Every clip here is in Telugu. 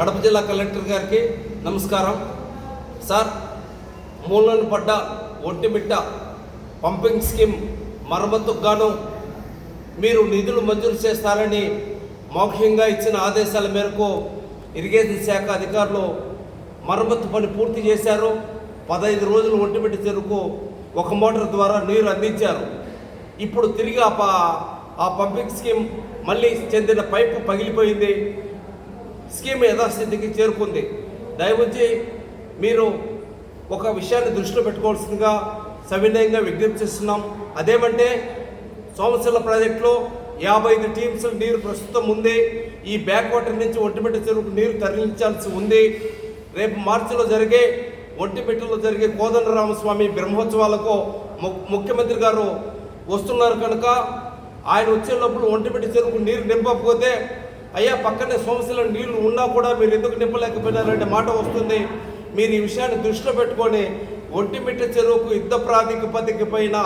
కడప జిల్లా కలెక్టర్ గారికి నమస్కారం. సార్ మూలను పడ్డ ఒంటిమిట్ట పంపింగ్ స్కీమ్ మరమ్మతుకు గాను మీరు నిధులు మంజూరు చేస్తారని మోక్షంగా ఇచ్చిన ఆదేశాల మేరకు ఇరిగేషన్ శాఖ అధికారులు మరమ్మతు పని పూర్తి చేశారు. పదహైదు రోజులు ఒంటిమిట్ట చెరుకు ఒక మోటార్ ద్వారా నీరు అందించారు. ఇప్పుడు తిరిగి ఆ ప- ఆ పంపింగ్ స్కీమ్ మళ్ళీ చెందిన పైపు పగిలిపోయింది. స్కీమ్ యథాస్థితికి చేరుకుంది. దయవుంచి మీరు ఒక విషయాన్ని దృష్టిలో పెట్టుకోవాల్సిందిగా సవినయంగా విజ్ఞప్తి చేస్తున్నాం. అదేమంటే సోమశిల ప్రాజెక్టులో యాభై ఐదు టీమ్స్ నీరు ప్రస్తుతం ఉంది. ఈ బ్యాక్ వాటర్ నుంచి ఒంటిమిట్ట చెరువుకు నీరు తరలించాల్సి ఉంది. రేపు మార్చిలో జరిగే ఒంటిమిట్టలో జరిగే కోదండరామస్వామి బ్రహ్మోత్సవాలకు ము- ముఖ్యమంత్రి గారు వస్తున్నారు కనుక ఆయన వచ్చే లోపల ఒంటిమిట్ట చెరువుకు నీరు నింపకపోతే అయ్యా పక్కనే సోమశిలో నీళ్ళు ఉన్నా కూడా మీరు ఎందుకు నింపలేకపోయినారంటే మాట వస్తుంది. మీరు ఈ విషయాన్ని దృష్టిలో పెట్టుకొని ఒంటిమిట్ట చెరువుకు యుద్ధ ప్రాతిపదిక పైన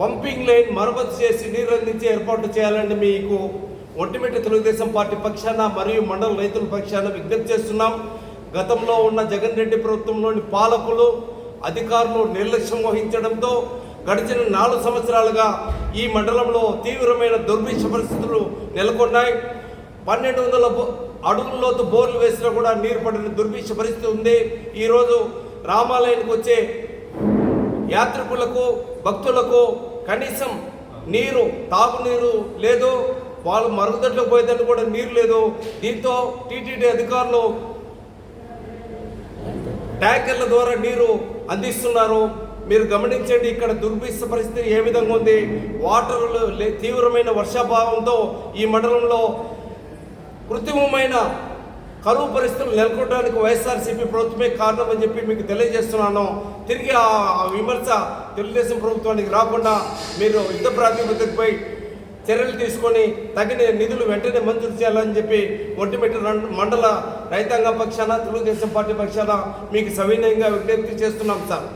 పంపింగ్ లైన్ మరమ్మతు చేసి నీరు అందించే ఏర్పాటు చేయాలని మీకు ఒంటిమిట్ట తెలుగుదేశం పార్టీ పక్షాన మరియు మండల రైతుల పక్షాన విజ్ఞప్తి చేస్తున్నాం. గతంలో ఉన్న జగన్ రెడ్డి ప్రభుత్వంలోని పాలకులు అధికారులు నిర్లక్ష్యం వహించడంతో గడిచిన నాలుగు సంవత్సరాలుగా ఈ మండలంలో తీవ్రమైన దుర్భిక్ష పరిస్థితులు నెలకొన్నాయి. పన్నెండు వందల బో- బోర్లు వేసినా కూడా నీరు పడిన దుర్భిక్ష పరిస్థితి ఉంది. ఈరోజు రామాలయానికి వచ్చే యాత్రికులకు భక్తులకు కనీసం నీరు తాగునీరు లేదు. వాళ్ళు మరుగుదొడ్లకు పోయేదాన్ని కూడా నీరు లేదు. దీంతో టీటీడీ అధికారులు ట్యాంకర్ల ద్వారా నీరు అందిస్తున్నారు. మీరు గమనించండి ఇక్కడ దుర్భిక్ష పరిస్థితి ఏ విధంగా ఉంది? వాటర్ లే- తీవ్రమైన వర్షాభావంతో ఈ మండలంలో కృత్రిమమైన కరువు పరిస్థితులు నెలకొట్టడానికి వైఎస్ఆర్సీపీ ప్రభుత్వమే కారణం అని చెప్పి మీకు తెలియజేస్తున్నాను. తిరిగి ఆ విమర్శ తెలుగుదేశం ప్రభుత్వానికి రాకుండా మీరు యుద్ధ ప్రాతిపదికపై చర్యలు తీసుకొని తగిన నిధులు వెంటనే మంజూరు చేయాలని చెప్పి ఒంటిమిట్ట మండల రైతాంగ పక్షాన తెలుగుదేశం పార్టీ పక్షాన మీకు సవినయంగా విజ్ఞప్తి చేస్తున్నాం సార్.